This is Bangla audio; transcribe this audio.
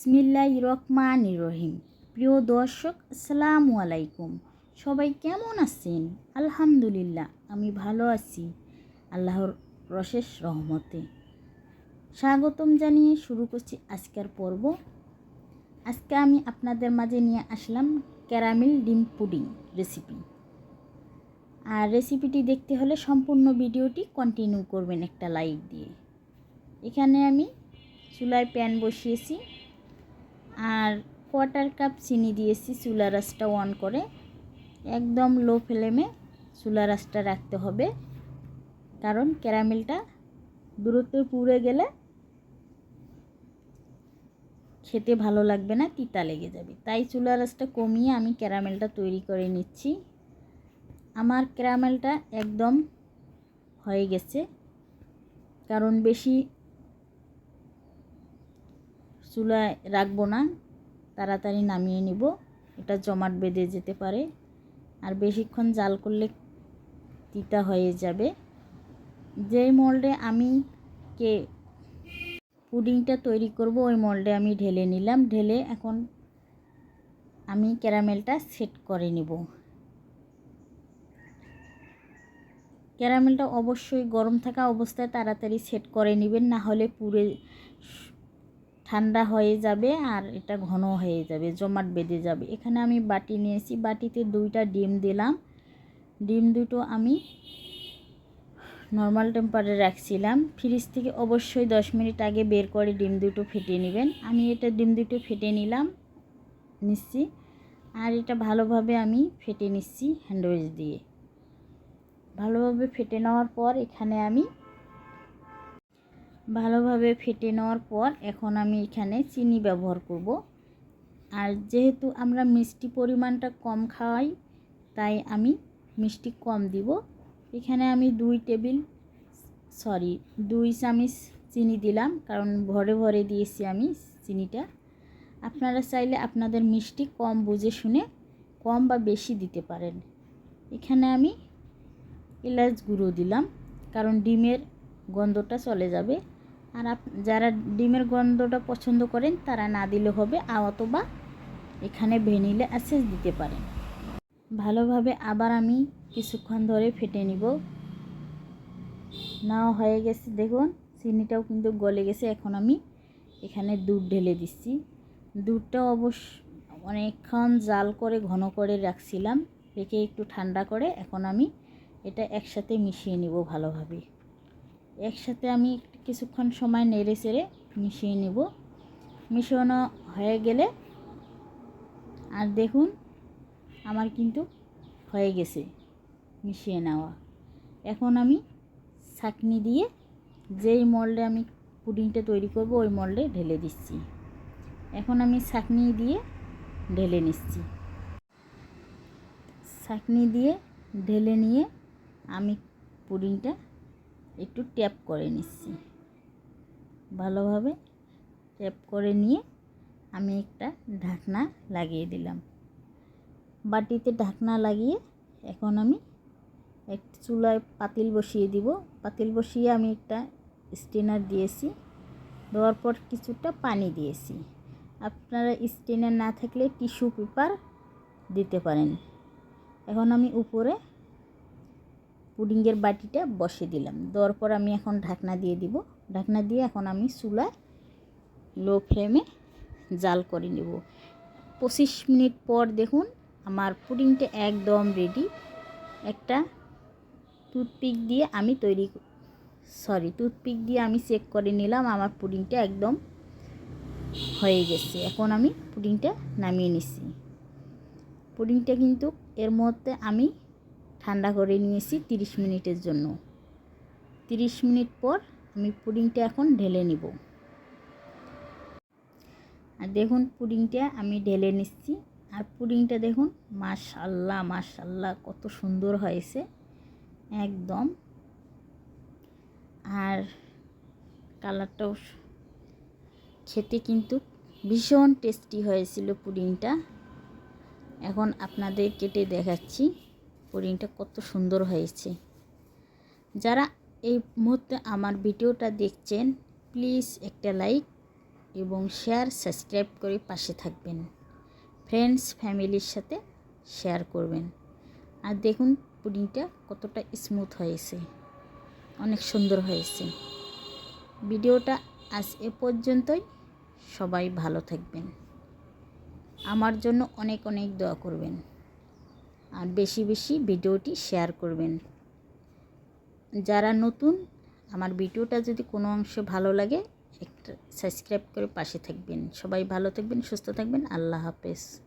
বিসমিল্লাহ রহমান রহিম। প্রিয় দর্শক, আসসালামু আলাইকুম। সবাই কেমন আছেন? আলহামদুলিল্লাহ, আমি ভালো আছি, আল্লাহর রশেষ রহমতে। স্বাগতম জানিয়ে শুরু করছি আজকের পর্ব। আজকে আমি আপনাদের মাঝে নিয়ে আসলাম ক্যারামেল ডিম পুডিং রেসিপি। আর রেসিপিটি দেখতে হলে সম্পূর্ণ ভিডিওটি কন্টিনিউ করবেন একটা লাইক দিয়ে। এখানে আমি চুলায় প্যান বসিয়েছি। আর কোয়ার্টার কাপ চিনি দিয়েছি চুলা রাসটা অন করে। একদম লো ফ্লেমে চুলা রাসটা রাখতে হবে। কারণ ক্যারামেলটা দূরত্বে পুড়ে গেলে খেতে ভালো লাগবে না, তিতা লেগে যাবে। তাই চুলা রাসটা কমিয়ে আমি ক্যারামেলটা তৈরি করে নিচ্ছি। আমার ক্যারামেলটা একদম হয়ে গেছে। কারণ বেশি চুলায় রাখব না, তাড়াতাড়ি নামিয়ে নিব। এটা জমাট বেঁধে যেতে পারে। আর বেশিক্ষণ জাল করলে তিতা হয়ে যাবে। যেই মোল্ডে আমি কে পুডিংটা তৈরি করব, ওই মোল্ডে আমি ঢেলে নিলাম। ঢেলে এখন আমি ক্যারামেলটা সেট করে নিব। ক্যারামেলটা অবশ্যই গরম থাকা অবস্থায় তাড়াতাড়ি সেট করে নেবেন, না হলে পুড়ে ঠান্ডা হয়ে যাবে আর এটা ঘন হয়ে যাবে, জমাট বেঁধে যাবে। এখানে আমি বাটি নিয়েছি, বাটিতে দুইটা ডিম দিলাম। ডিম দুটো আমি নর্মাল টেম্পারে রাখছিলাম। ফ্রিজ থেকে অবশ্যই দশ মিনিট আগে বের করে ডিম দুটো ফেটে নেবেন। আমি এটা ডিম দুটো ফেটে নিলাম, নিচ্ছি। আর এটা ভালোভাবে আমি ফেটে নিচ্ছি হ্যান্ডওয়েজ দিয়ে। ভালোভাবে ফেটে নেওয়ার পর এখানে আমি ভালোভাবে ফেটে নেওয়ার পর এখন আমি এখানে চিনি ব্যবহার করব। আর যেহেতু আমরা মিষ্টি পরিমাণটা কম খাওয়াই, তাই আমি মিষ্টি কম দিব। এখানে আমি দুই টেবিল, সরি, দুই চামিচ চিনি দিলাম, কারণ ভরে ভরে দিয়েছি আমি চিনিটা। আপনারা চাইলে আপনাদের মিষ্টি কম বুঝে শুনে কম বা বেশি দিতে পারেন। এখানে আমি এলাচ গুঁড়ো দিলাম, কারণ ডিমের গন্ধটা চলে যাবে। আর যারা ডিমের গন্ধটা পছন্দ করেন, তারা না দিলে হবে অথবা এখানে ভ্যানিলা অ্যাসেস দিতে পারেন। ভালোভাবে আবার আমি কিছুক্ষণ ধরে ফেটে নিব। নাও হয়ে গেছে, দেখুন, চিনিটাও কিন্তু গলে গেছে। এখন আমি এখানে দুধ ঢেলে দিচ্ছি। দুধটা অবশ্য অনেকক্ষণ জাল করে, ঘন করে রাখছিলাম। রেখে একটু ঠান্ডা করে, এখন আমি এটা একসাথে মিশিয়ে নিব ভালোভাবে। একসাথে আমি কিছুক্ষণ সময় নেড়ে চেড়ে মিশিয়ে নেব। মিশানো হয়ে গেলে আর দেখুন, আমার কিন্তু হয়ে গেছে মিশিয়ে নেওয়া। এখন আমি ছাকনি দিয়ে যেই মল্ডে আমি পুডিংটা তৈরি করব, ওই মল্ডে ঢেলে দিচ্ছি। এখন আমি ছাকনি দিয়ে ঢেলে নিচ্ছি। ছাকনি দিয়ে ঢেলে নিয়ে আমি পুডিংটা একটু ট্যাপ করে নিচ্ছি। ভালোভাবে ট্যাপ করে নিয়ে আমি একটা ঢাকনা লাগিয়ে দিলাম। বাটিতে ঢাকনা লাগিয়ে এখন আমি এক চুলায় পাতিল বসিয়ে দিব। পাতিল বসিয়ে আমি একটা স্টেনার দিয়েছি। দেওয়ার পর কিছুটা পানি দিয়েছি। আপনারা স্টেনার না থাকলে টিস্যু পেপার দিতে পারেন। এখন আমি উপরে পুডিংয়ের বাটিটা বসে দিলাম। দেওয়ার পর আমি এখন ঢাকনা দিয়ে দিব। ঢাকনা দিয়ে এখন আমি চুলায় লো ফ্লেমে জাল করে নেব। পঁচিশ মিনিট পর দেখুন আমার পুডিংটা একদম রেডি একটা টুথপিক দিয়ে আমি তৈরি সরি টুথপিক দিয়ে আমি চেক করে নিলাম আমার পুডিংটা একদম হয়ে গেছে। এখন আমি পুডিংটা নামিয়ে নিছি পুডিংটা কিন্তু এর মধ্যে আমি ঠান্ডা করে নিয়েছি তিরিশ মিনিটের জন্য। তিরিশ মিনিট পর আমি পুডিংটা এখন ঢেলে নিব। আর দেখুন পুডিংটা আমি ঢেলে নিচ্ছি। আর পুডিংটা দেখুন, মাশাল্লাহ মাশাল্লাহ, কত সুন্দর হয়েছে। একদম। আর কালারটাও খেতে কিন্তু ভীষণ টেস্টি হয়েছিল পুডিংটা। এখন আপনাদের কেটে দেখাচ্ছি। পুডিংটা কত সুন্দর হয়েছে। যারা এই মুহূর্তে আমার ভিডিওটা দেখছেন, প্লিজ একটা লাইক এবং শেয়ার, সাবস্ক্রাইব করে পাশে থাকবেন। ফ্রেন্ডস, ফ্যামিলির সাথে শেয়ার করবেন। আর দেখুন পুডিংটা কতটা স্মুথ হয়েছে। অনেক সুন্দর হয়েছে। ভিডিওটা আজ এ পর্যন্তই। সবাই ভালো থাকবেন। আমার জন্য অনেক অনেক দোয়া করবেন। আর বেশি বেশি ভিডিওটি শেয়ার করবেন। যারা নতুন, আমার ভিডিওটা যদি কোনো অংশ ভালো লাগে, একটা সাবস্ক্রাইব করে পাশে থাকবেন। সবাই ভালো থাকবেন, সুস্থ থাকবেন। আল্লাহ হাফেজ।